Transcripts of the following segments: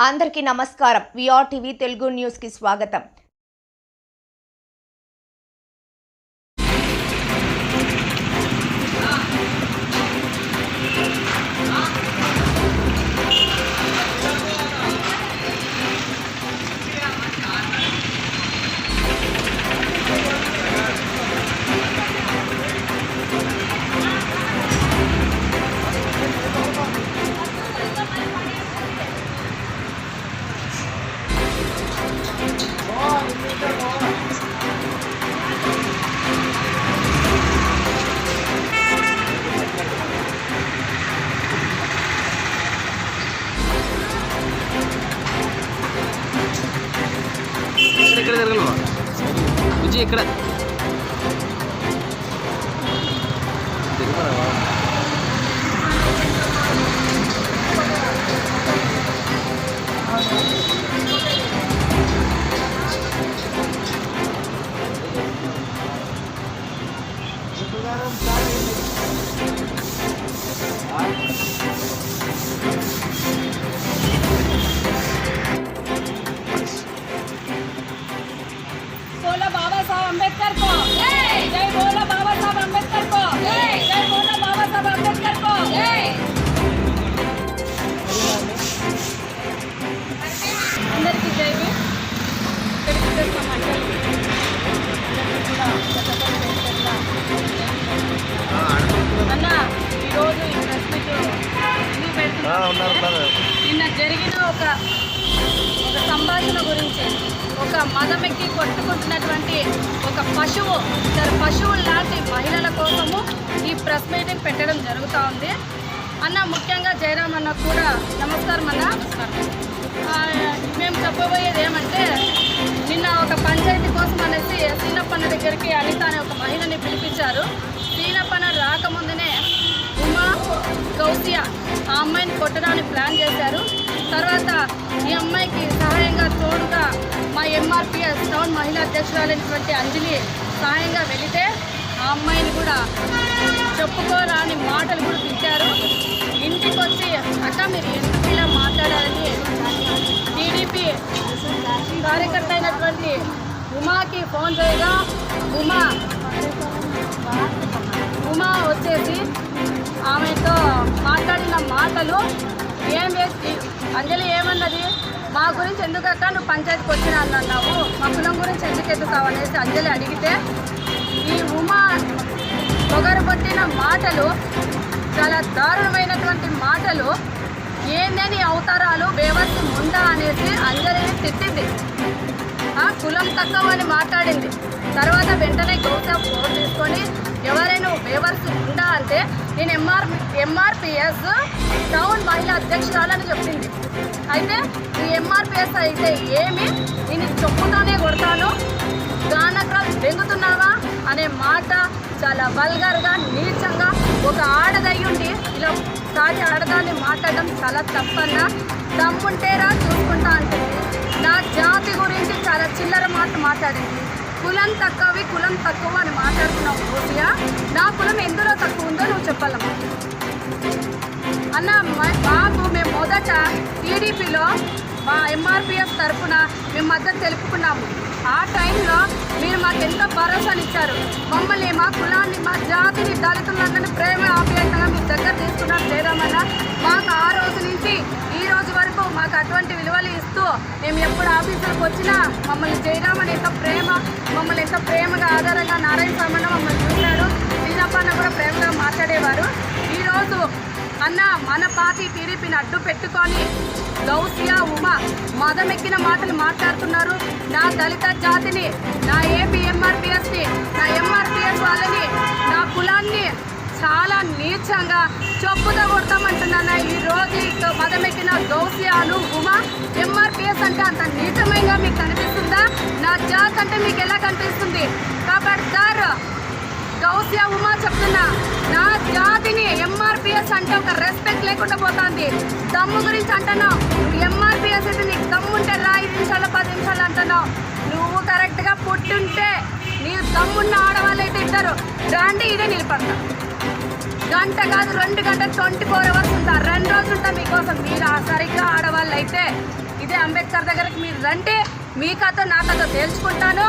అందరికీ నమస్కారం. VR TV Telugu న్యూస్కి స్వాగతం. నిన్న జరిగిన ఒక ఒక సంభాషణ గురించి ఒక మదం ఎక్కి కొట్టుకుంటున్నటువంటి ఒక పశువు ఇద్దరు పశువులు లాంటి మహిళల కోసము ఈ ప్రెస్ మీటింగ్ పెట్టడం జరుగుతూ ఉంది. అన్న ముఖ్యంగా జయరామ్ అన్న కూడా నమస్కారం అన్న. మేము చెప్పబోయేది ఏమంటే నిన్న ఒక పంచాయతీ కోసం అనేసి సీనప్పన్న దగ్గరికి అనిత అనే ఒక మహిళని పిలిపించారు. సీనప్పన్న రాకముందునే గౌసియా ఆ అమ్మాయిని కొట్టడానికి ప్లాన్ చేశారు. తర్వాత ఈ అమ్మాయికి సహాయంగా తోడుగా మా ఎంఆర్పిఎస్ టౌన్ మహిళా అధ్యక్షురాలైనటువంటి అంజలి సహాయంగా వెళితే ఆ అమ్మాయిని కూడా చెప్పుకోరాని మాటలు కూడా తిట్టారు ఇంటికి వచ్చి అక్క మీరు ఎందుకు ఇలా మాట్లాడాలని టీడీపీ కార్యకర్త అయినటువంటి ఉమాకి ఫోన్ చేయగా ఉమా ఉమా మాటలు? ఏం వేసి అంజలి ఏమన్నది? మా గురించి ఎందుకు అక్క నువ్వు పంచాయతీకి వచ్చిన అన్నావు? మా కులం గురించి ఎందుకు ఎదుగుతావు అనేసి అంజలి అడిగితే ఈ ఉమా పొగరు పట్టిన మాటలు చాలా దారుణమైనటువంటి మాటలు ఏందని అవతారాలు? బేవర్స్ ముందా? అనేసి అంజలిని తిట్టింది. కులం తక్కువ అని మాట్లాడింది. తర్వాత వెంటనే గౌతమ్ ఫోన్ తీసుకొని ఎవరైనా వేవర్స్ ఉందా? అంటే నేను ఎంఆర్ ఎంఆర్పిఎస్ టౌన్ మహిళా అధ్యక్షురాలని చెప్పింది. అయితే ఈ ఎంఆర్పిఎస్ అయితే ఏమి? నేను చెప్పుతోనే కొడతాను. గానక్రాలు బెంగుతున్నావా అనే మాట చాలా వల్గర్గా నీచంగా ఒక ఆడదయ్యుండి ఇలా సాటి ఆడదాన్ని మాట్లాడడం చాలా తప్పన్నా దమ్ముంటేరా చూసుకుంటా అంటుంది. నా జాతి గురించి చాలా చిల్లర మాట మాట్లాడింది. కులం తక్కువవి కులం తక్కువ అని మాట్లాడుతున్నావు ఓసియా నా కులం ఎందులో తక్కువ ఉందో నువ్వు చెప్పాలమ్మా అన్న బాబు మాకు మేము మొదట టీడీపీలో మా ఎంఆర్పిఎఫ్ తరఫున మేము మద్దతు తెలుపుకున్నాము. ఆ టైంలో మీరు మాకు ఎంతో భరోసానిచ్చారు మమ్మల్ని మా కులాన్ని మా జాతిని దళితులందరినీ ప్రేమ ఆప్యాయంగా మీ దగ్గర తీసుకున్నారు జయరామన్న మాకు ఆ రోజు నుంచి ఈ రోజు వరకు మాకు అటువంటి విలువలు ఇస్తూ మేము ఎప్పుడు ఆఫీసులకు వచ్చినా మమ్మల్ని జయరామని ఎంతో ప్రేమ మమ్మల్ని ఎంత ప్రేమగా ఆధారంగా నారాయణ స్వామి మమ్మల్ని చూశాడు. చిన్నప్పన్న కూడా ప్రేమగా మాట్లాడేవారు. ఈరోజు అన్న మన పార్టీ టీడీపీని అడ్డు పెట్టుకొని గౌసియా ఉమ మదమెక్కిన మాటలు మాట్లాడుతున్నారు. నా దళిత జాతిని నా ఏపీ ఎంఆర్పిఎస్ని నా ఎంఆర్పిఎస్ వాళ్ళని నా కులాన్ని చాలా నీచంగా చొప్పుతో కొడతామంటున్నాను ఈ రోజు ఈ మదమెక్కిన గౌసియాను ఉమా ఎంఆర్పిఎస్ అంటే అంత నీచమైనగా మీకు కనిపిస్తుందా? నా జాతి అంటే మీకు ఎలా కనిపిస్తుంది? కాబట్టి సార్ గౌసియా ఉమా చెప్తున్నా. నా జాతిని ఎంఆర్పిఎస్ అంటే ఒక రెస్పెక్ట్ లేకుండా పోతుంది. దమ్ము గురించి అంటున్నావు. ఎంఆర్పిఎస్ అయితే నీకు దమ్ము ఉంటే రా ఐదు నిమిషాలు పది నిమిషాలు అంటున్నావు. నువ్వు కరెక్ట్గా పుట్టుంటే నీ దమ్మున్న ఆడవాళ్ళు అయితే ఇద్దరు. రాండి ఇదే నిలబడతా. గంట కాదు రెండు గంటలు ట్వంటీ ఫోర్ అవర్స్ ఉంటారు రెండు రోజులు ఉంటా మీకోసం. మీరు సరిగ్గా ఆడవాళ్ళు అయితే ఇదే అంబేద్కర్ దగ్గరికి మీరు రండి. మీ కథ నా కథ తేల్చుకుంటాను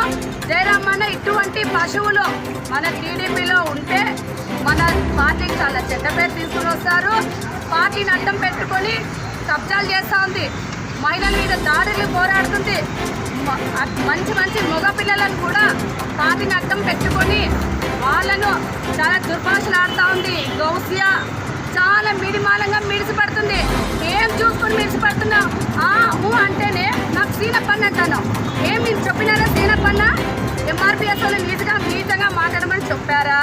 జయరామన్న ఇటువంటి పశువులు మన టీడీపీలో ఉంటే మన పార్టీకి చాలా చెడ్డ పేరు తీసుకుని వస్తారు. పార్టీని అడ్డం పెట్టుకొని కబ్జాలు చేస్తూ ఉంది. మహిళల మీద దాడులు పోరాడుతుంది. మంచి మంచి మగ పిల్లలను కూడా పార్టీని అడ్డం పెట్టుకొని వాళ్ళను చాలా దుర్భాషలాడుతూ ఉంది. గౌసియా చాలా మిడిమాలంగా మిడిసిపడుతుంది ఏం చూసుకొని మిడిసిపడుతున్నావు ఆ ఊ అంటేనే నాకు సీనప్పన్న అంటాను. ఏం మీరు చెప్పినారా సీనప్పన్న? ఎంఆర్పిఎస్ వాళ్ళు నీట్గా నీట్గా మాట్లాడమని చెప్పారా?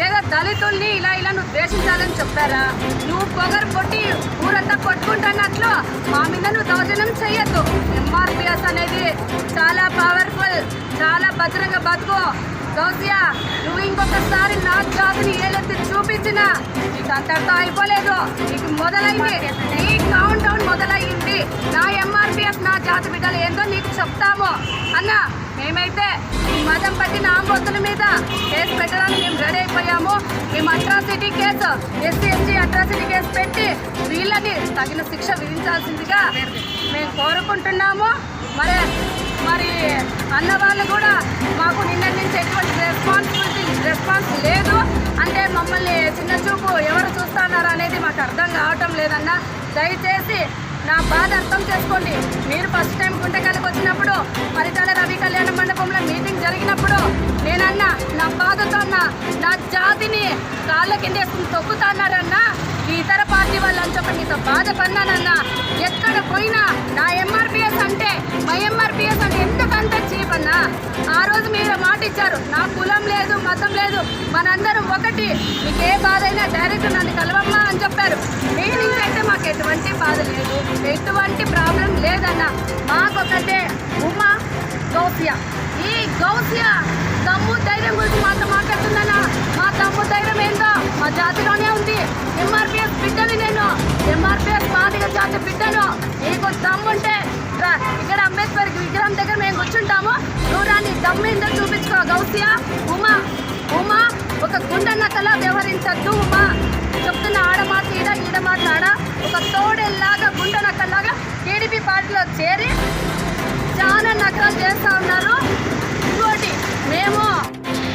లేదా దళితుల్ని ఇలా ఇలా నువ్వు ద్వేషించాలని చెప్పారా? నువ్వు పొగరు కొట్టి ఊరంతా కొట్టుకుంటున్నట్లు మా మీద నువ్వు దౌర్జన్యం చెయ్యొద్దు ఎంఆర్పిఎస్ అనేది చాలా పవర్ఫుల్ చాలా భద్రంగా బతుకు. గౌసియా నువ్వు ఇంకొకసారి నా జాతిని ఏలెత్తి చూపించిన నీకు అంతటితో అయిపోలేదు. నీకు మొదలైంది. నీ కౌంట్ డౌన్ మొదలయ్యింది. నా ఎంఆర్పిఎస్ నా జాతి బిడ్డలు ఏందో నీకు చెప్తాము. అన్న మేమైతే ఈ మదం పట్టిన ఆంబోతుల మీద కేసు పెట్టడానికి మేము రెడీ అయిపోయాము మేము atrocity case SC ST atrocity case పెట్టి వీళ్ళని తగిన శిక్ష విధించాల్సిందిగా మేము కోరుకుంటున్నాము. మరి మరి అన్న వాళ్ళు కూడా మాకు నిన్న నుంచి ఎటువంటి రెస్పాన్సిబిలిటీ రెస్పాన్స్ లేదు. అంటే మమ్మల్ని చిన్న చూపు ఎవరు చూస్తున్నారు అనేది మాకు అర్థం కావటం లేదన్న దయచేసి నా బాధ అర్థం చేసుకోండి. మీరు ఫస్ట్ టైం గుంటకాలకు వచ్చినప్పుడు పరిటాల రవి కళ్యాణ మండపంలో మీటింగ్ జరిగినప్పుడు నేనన్నా నా బాధతో అన్నా నా జాతిని కాళ్ళ కింద తొక్కుతాన్నారన్నా ఈ ఇతర పార్టీ వాళ్ళని అని చెప్పి మీతో బాధపడినానన్నా ఎక్కడ పోయినా నా ఎంఆర్పిఎస్ అంటే మా ఎంఆర్పిఎస్ అంటే ఎంత కదా ఆ రోజు మీరు మాట ఇచ్చారు. నా కులం లేదు మతం లేదు మనందరం ఒకటి. మీకు ఏ బాధ అయినా డైరెక్ట్ నన్ను కలవమ్మా అని చెప్పారు. మీ అయితే మాకు ఎటువంటి బాధ లేదు. ఎటువంటి ప్రాబ్లం లేదన్న. మాకొకటే ఉమా గౌసియా. ఈ గౌసియా తమ్ము ధైర్యం గురించి మాతో మాట్లాడుతుందన్న. మా తమ్ము ధైర్యం ఏందో మా జాతిలోనే ఉంది. ఎంఆర్పిఎస్ బిడ్డని నేను. ఎంఆర్పిఎస్ మాదిగ జాతి బిడ్డను. నీకు దమ్ముంటే రా, ఇక్కడ అంబేద్కర్ విగ్రహం దగ్గర మేము కూర్చుంటాము. దూరాన్ని దమ్మిందో చూపించుకో గౌసియా. ఉమా ఉమా ఒక గుండె నక్కలా వ్యవహరించద్దు ఉమా. చెప్తున్న ఆడ మాట ఈడ ఈడ మాట్లాడ ఆడ. ఒక తోడేలాగా గుండె నక్కలాగా టీడీపీ పార్టీలో చేరి చాలా నకరాలు చేస్తూ ఉన్నారు. ఇంకోటి మేము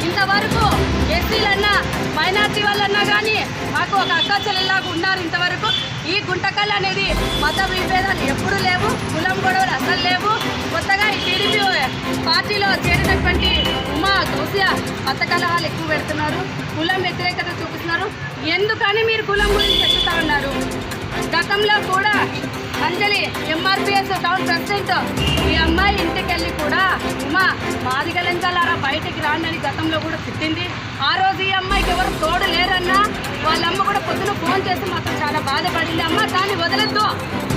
ఇంతవరకు ఎస్సీలన్నా మైనార్టీ వాళ్ళన్నా కానీ మాకు ఒక అక్క ఉన్నారు ఇంతవరకు. ఈ గుంటకల్ అనేది మత విభేదాలు ఎప్పుడు లేవు కులం గొడవలు అసలు లేవు. కొత్తగా ఈ టీడీపీ పార్టీలో చేరినటువంటి ఉమా గౌసియా మత కలహాలు ఎక్కువ పెడుతున్నారు కులం వ్యతిరేకత చూపిస్తున్నారు. ఎందుకని మీరు కులం గురించి చెప్తా ఉన్నారు? గతంలో కూడా అంజలి ఎంఆర్పిఎస్ టౌన్ ప్రెసిడెంట్ ఈ అమ్మాయి ఇంటి ఉమా మాది బయటికి రాండి గతంలో కూడా తిట్టింది. ఆ రోజు ఈ అమ్మాయికి ఎవరు తోడు లేరన్నా వాళ్ళ అమ్మ కూడా పొద్దున ఫోన్ చేసి మాత్రం చాలా బాధపడింది. అమ్మ దాన్ని వదిలేద్దు.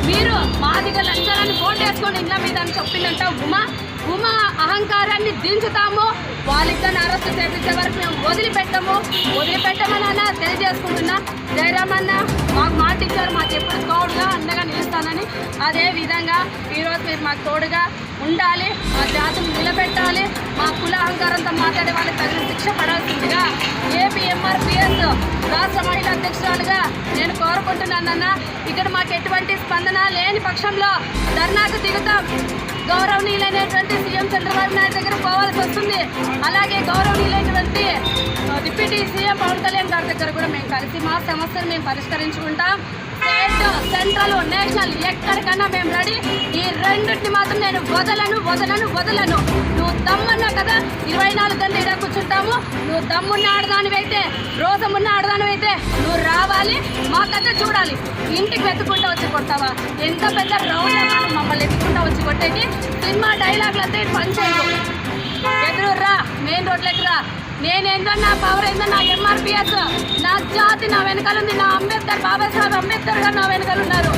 మీరు మాదిగ లంచాలని ఫోన్ చేసుకోండి ఇంట్లో మీద అని చెప్పిందంట ఉమా? ఉమా అహంకారాన్ని దించుతాము. వాళ్ళిద్దరిని అరెస్ట్ చేపించే వరకు మేము వదిలిపెట్టము. వదిలిపెట్టమని అన్న తెలియజేసుకుంటున్నా జయరామన్న మాకు మాట ఇచ్చారు మాకు ఎప్పుడు తోడుగా అండగా నిలుస్తానని. అదే విధంగా ఈరోజు మీరు మాకు తోడుగా ఉండాలి. మా జాతిని నిలబెట్టాలి. మా కుల అహంకారంతో మాట్లాడే వాళ్ళకి తగిన శిక్ష పడాల్సిందిగా ఏపీఎంఆర్పిఎస్ రాష్ట్ర మహిళా అధ్యక్షురాలుగా నేను కోరుకుంటున్నానన్నా. ఇక్కడ మాకు ఎటువంటి స్పందన లేని పక్షంలో ధర్నాకు దిగుతాం. గౌరవనీయులైనటువంటి సీఎం చంద్రబాబు నాయుడు దగ్గర పోవాల్సి వస్తుంది. అలాగే గౌరవనీయులైనటువంటి డిప్యూటీ సీఎం పవన్ కళ్యాణ్ గారి దగ్గర కూడా మేము కలిసి మా సమస్యను మేము పరిష్కరించుకుంటాం. స్టేట్ సెంట్రల్ నేషనల్ ఎక్కడికన్నా మేము రెడీ. ఈ రెండింటిని మాత్రం నేను వదలను వదలను వదలను. నువ్వు తమ్ము ఇరవై నాలుగు గంటలు ఇక్కడ కూర్చుంటాము. నువ్వు దమ్మున్న ఆడదానివైతే రోజమున్న ఆడదానివైతే నువ్వు రావాలి మాకంతా చూడాలి. ఇంటికి వెతుకుంటా వచ్చి కొడతావా? ఎంత పెద్ద రౌండ్ మమ్మల్ని ఎత్తుకుంటా వచ్చి కొట్టేది సినిమా డైలాగ్లతో పనిచేయదు ఎదురు రా మెయిన్ రోడ్లకి రా. నేనేందో నా పవర్ ఏందో నా ఎంఆర్పిఎస్ నా జాతి నా వెనకాల ఉంది. నా అంబేద్కర్ బాబాసాహెబ్ అంబేద్కర్ గారు నా వెనకలు ఉన్నారు.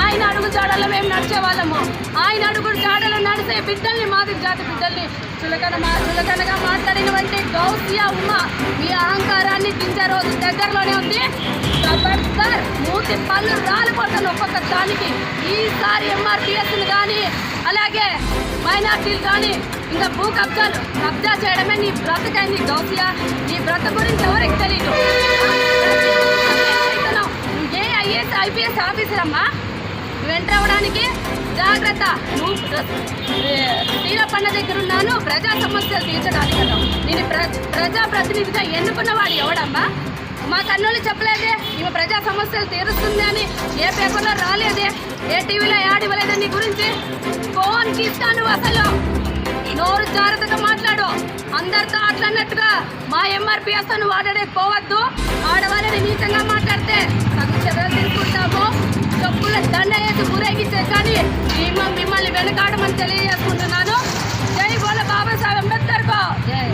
ఆయన అడుగు జాడల్లో మేము నడిచే వాళ్ళము. ఆయన అడుగు జాడలో నడిచే బిడ్డల్ని మాది జాతి బిడ్డల్ని. చులకన మా చులకనగా మాట్లాడినటువంటి గౌసియా ఉమ్మ మీ అహంకారాన్ని దించే రోజు దగ్గరలోనే ఉంది. సార్ మూతి పళ్ళు రాలిపోతాను ఒక్కొక్క దానికి. ఈసారి ఎంఆర్పిఎస్ని కానీ అలాగే మైనార్టీలు కానీ ఇక భూ కబ్జాలు కబ్జా చేయడమే నీ బ్రతకైంది గౌసియా నీ బ్రత గురించి ఎవరికి తెలియదు ఏ ఐఏఎస్ ఐపీఎస్ ఆఫీసర్ అమ్మా? నువ్వు జాగ్రత్త. నువ్వు తీరపన్న దగ్గర ఉన్నాను ప్రజా సమస్యలు తీర్చడానికి కదా. నేను ప్ర ప్రజా ప్రతినిధిగా ఎన్నుకున్నవాడు ఎవడమ్మా? మా కన్నులు చెప్పలేదే. ఇవి ప్రజా సమస్యలు తీరుస్తుంది అని ఏ పేపర్లో రాలేదే. ఏ టీవీలో యాడ్ ఇవ్వలేదే నీ గురించి? ఫోన్కి ఇస్తాను అసలు. నోరు జాగ్రత్తగా మాట్లాడు. అందరితో అట్లన్నట్టుగా మా ఎంఆర్పిఎస్ అని వాడడే పోవద్దు. ఆడవాళ్ళని నీచంగా మాట్లాడితే తగు చర్యలు తీసుకుంటాము. చెప్పుల దండ వేసి ఊరేగించే కానీ మేము మిమ్మల్ని వెనకాడమని తెలియజేసుకుంటున్నాను. జై బోల బాబాసాహెబ్ అంబేద్కర్ కో. జై.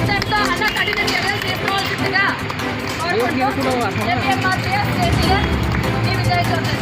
ఇంతటితో అన్న కఠిన చర్యలు తీసుకోవాల్సిందిగా ఎంఆర్పిఎస్ ఈ విజయ్ చౌదరి.